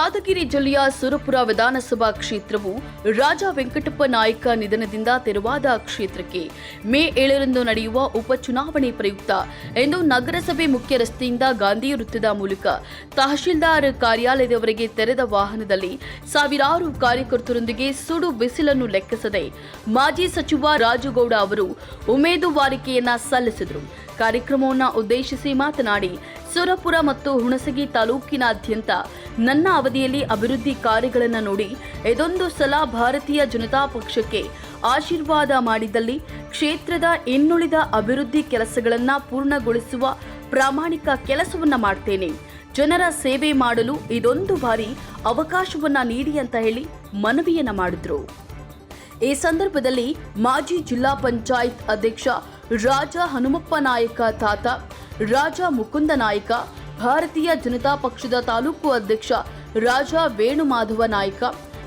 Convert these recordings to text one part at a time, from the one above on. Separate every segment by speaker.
Speaker 1: ಯಾದಗಿರಿ ಜಿಲ್ಲೆಯ ಸುರಪುರ ವಿಧಾನಸಭಾ ಕ್ಷೇತ್ರವು ರಾಜ ವೆಂಕಟಪ್ಪ ನಾಯಕ ನಿಧನದಿಂದ ತೆರವಾದ ಕ್ಷೇತ್ರಕ್ಕೆ ಮೇ ಏಳರಂದು ನಡೆಯುವ ಉಪಚುನಾವಣೆ ಪ್ರಯುಕ್ತ ಎಂದು ನಗರಸಭೆ ಮುಖ್ಯ ರಸ್ತೆಯಿಂದ ಗಾಂಧಿ ವೃತ್ತದ ಮೂಲಕ ತಹಶೀಲ್ದಾರ್ ಕಾರ್ಯಾಲಯದವರೆಗೆ ತೆರೆದ ವಾಹನದಲ್ಲಿ ಸಾವಿರಾರು ಕಾರ್ಯಕರ್ತರೊಂದಿಗೆ ಸುಡು ಬಿಸಿಲನ್ನು ಲೆಕ್ಕಿಸದೆ ಮಾಜಿ ಸಚಿವ ರಾಜುಗೌಡ ಅವರು ಉಮೇದುವಾರಿಕೆಯನ್ನ ಸಲ್ಲಿಸಿದರು. ಕಾರ್ಯಕ್ರಮವನ್ನು ಉದ್ದೇಶಿಸಿ ಮಾತನಾಡಿ ಸುರಪುರ ಮತ್ತು ಹುಣಸಗಿ ತಾಲೂಕಿನಾದ್ಯಂತ ನನ್ನ ಅವಧಿಯಲ್ಲಿ ಅಭಿವೃದ್ಧಿ ಕಾರ್ಯಗಳನ್ನು ನೋಡಿ ಇದೊಂದು ಸಲ ಭಾರತೀಯ ಜನತಾ ಪಕ್ಷಕ್ಕೆ ಆಶೀರ್ವಾದ ಮಾಡಿದಲ್ಲಿ ಕ್ಷೇತ್ರದ ಇನ್ನುಳಿದ ಅಭಿವೃದ್ಧಿ ಕೆಲಸಗಳನ್ನು ಪೂರ್ಣಗೊಳಿಸುವ ಪ್ರಾಮಾಣಿಕ ಕೆಲಸವನ್ನು ಮಾಡ್ತೇನೆ. ಜನರ ಸೇವೆ ಮಾಡಲು ಇದೊಂದು ಬಾರಿ ಅವಕಾಶವನ್ನ ನೀಡಿ ಅಂತ ಹೇಳಿ ಮನವಿಯನ್ನು ಮಾಡಿದ್ರು. ಈ ಸಂದರ್ಭದಲ್ಲಿ ಮಾಜಿ ಜಿಲ್ಲಾ ಪಂಚಾಯತ್ ಅಧ್ಯಕ್ಷ ರಾಜ ಹನುಮಪ್ಪ ನಾಯಕ ತಾತ ರಾಜ ಮುಕುಂದ ನಾಯ್ಕ ಭಾರತೀಯ ಜನತಾ ಪಕ್ಷದ ತಾಲೂಕು ಅಧ್ಯಕ್ಷ ರಾಜ ವೇಣುಮಾಧವ ನಾಯ್ಕ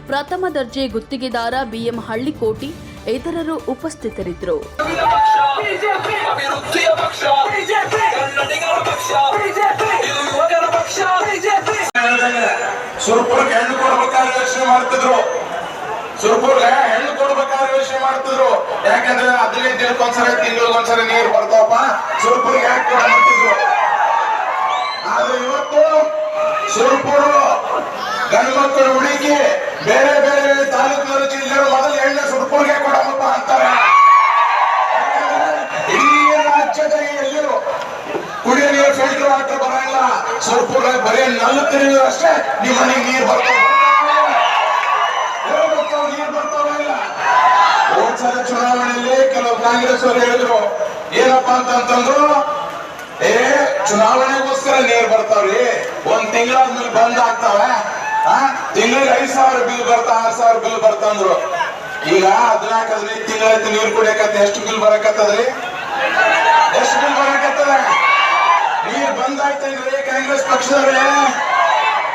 Speaker 1: ಪ್ರಥಮ ದರ್ಜೆ ಗುತ್ತಿಗೆದಾರ ಬಿಎಂ ಹಳ್ಳಿಕೋಟಿ ಇತರರು ಉಪಸ್ಥಿತರಿದ್ದರು.
Speaker 2: ಬಿಜೆಪಿ
Speaker 3: ಅಭಿವೃದ್ಧಿಯ ಪಕ್ಷ
Speaker 2: ಬಿಜೆಪಿ
Speaker 3: ಕನ್ನಡಿಗರ ಪಕ್ಷ
Speaker 2: ಬಿಜೆಪಿ
Speaker 3: ಇದು ಪಕ್ಷ.
Speaker 2: ಬಿಜೆಪಿ
Speaker 4: ಸುರ್ಪುರ್ಗೆ ಹೆಣ್ಣು ಕೊಡ್ಬೇಕಾದ್ರೆ ಯೋಚನೆ ಮಾಡ್ತಿದ್ರು. ಸುರ್ಪುರ್ಗೆ ಹೆಣ್ಣು ಕೊಡ್ಬೇಕಾದ್ರೆ ಯೋಚನೆ ಮಾಡ್ತಿದ್ರು. ಯಾಕಂದ್ರೆ ಅದ್ರಲ್ಲಿ ದಿನಕ್ಕೊಂದ್ಸಲ ತಿಂಗಳಿಗೊಂದ್ಸಲ ನೀರು ಬರ್ತಾವಪ್ಪ ಸುರ್ಪುರ್ಗೆ ಯಾಕೆ ಆದ್ರೆ ಇವತ್ತು ಸುರ್ಪುರು ಗಂಡು ಹುಡುಕಿ ಬೇರೆ ಬೇರೆ ತಾಲೂಕಿನ ಜಿಲ್ಲೆಗಳು ಮೊದಲು ಎಣ್ಣೆ ಸುರಪುರಿಗೆ ಕೊಡಪ್ಪ ಅಂತಾರೆ. ಇಡೀ ರಾಜ್ಯದ ಎಲ್ಲರೂ ಕುಡಿಯೋ ನೀರು ಫಿಲ್ಟರ್ ವಾಟರ್ ಬರಲ್ಲ. ಸುರಪುರ ಬರೀ ನಲ್ವತ್ತು ಅಷ್ಟೇ ನಿಮ್ಮ ಮನೆಗೆ ನೀರು ಬರ್ತಾವೆ ಬರ್ತಾವ ಇಲ್ಲ ಚುನಾವಣೆಯಲ್ಲಿ ಕೆಲವು ಕಾಂಗ್ರೆಸ್ ಅವರು ಹೇಳಿದ್ರು ಏನಪ್ಪಾ ಅಂತಂತಂದ್ರು, ಏ, ಚುನಾವಣೆಗೋಸ್ಕರ ನೀರ್ ಬರ್ತಾವ್ರಿ. ಒಂದ್ ತಿಂಗಳಾದ್ಮೇಲೆ ಬಂದ್ ಆಗ್ತಾವೆ. ತಿಂಗಳಿಗೆ ಐದ್ ಸಾವಿರ ಬಿಲ್ ಬರ್ತಾ, ಆರ್ ಸಾವಿರ ಬಿಲ್ ಬರ್ತಂದ್ರು. ಈಗ ಹದಿನಾಲ್ಕು, ಹದಿನೈದು ತಿಂಗಳಾಯ್ತು ನೀರ್ ಕುಡಿಯಕತ್ತ, ಎಷ್ಟು ಬಿಲ್ ಬರಕತ್ತದ್ರಿ? ಎಷ್ಟು ಬಿಲ್ ಬರಕತ್ತದ? ನೀರ್ ಬಂದಾಯ್ತೇನ್ರಿ ಕಾಂಗ್ರೆಸ್ ಪಕ್ಷದವ್ರೆ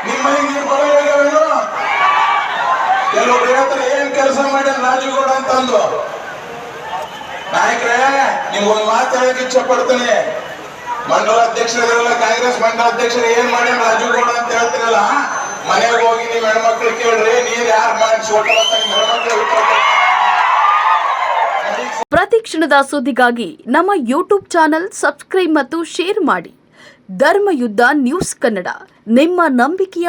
Speaker 4: ನಿಮ್ಮ ನೀರ್ ಬರೋದೇನು ಕೆಲವೊಬ್ರು ಹೇಳ್ತಾರೆ, ಏನ್ ಕೆಲಸ ರಾಜುಗೌಡ ಗೌಡ ಅಂತಂದು ನಾಯಕರೇ ನಿಮ್ಗೊಂದು ಮಾತು ಹೇಳಕ್ ಇಚ್ಛೆ ಪಡ್ತೇನೆ ಮಂಡಲ ಅಧ್ಯಕ್ಷರಿರಲ್ಲ ಕಾಂಗ್ರೆಸ್ ಮಂಡಲ ಅಧ್ಯಕ್ಷರು ಏನ್ ಮಾಡಿ ರಾಜುಗೌಡ ಅಂತ ಹೇಳ್ತಿರಲ್ಲ, ಮನೆಗೆ ಹೋಗಿ ನೀವ್ ಹೆಣ್ಮಕ್ಳು ಕೇಳ್ರಿ, ನೀರ್ ಯಾರು ಮಾಡಿ ಅಂತ ನಿಮ್ ಹೆಣ್ಮಕ್ಳು.
Speaker 1: ಪ್ರತಿ ಕ್ಷಣದ ಸುದ್ದಿಗಾಗಿ ನಮ್ಮ ಯೂಟ್ಯೂಬ್ ಚಾನೆಲ್ ಸಬ್ಸ್ಕ್ರೈಬ್ ಮತ್ತು ಶೇರ್ ಮಾಡಿ. ಧರ್ಮಯುದ್ಧ ನ್ಯೂಸ್ ಕನ್ನಡ, ನಿಮ್ಮ ನಂಬಿಕೆಯ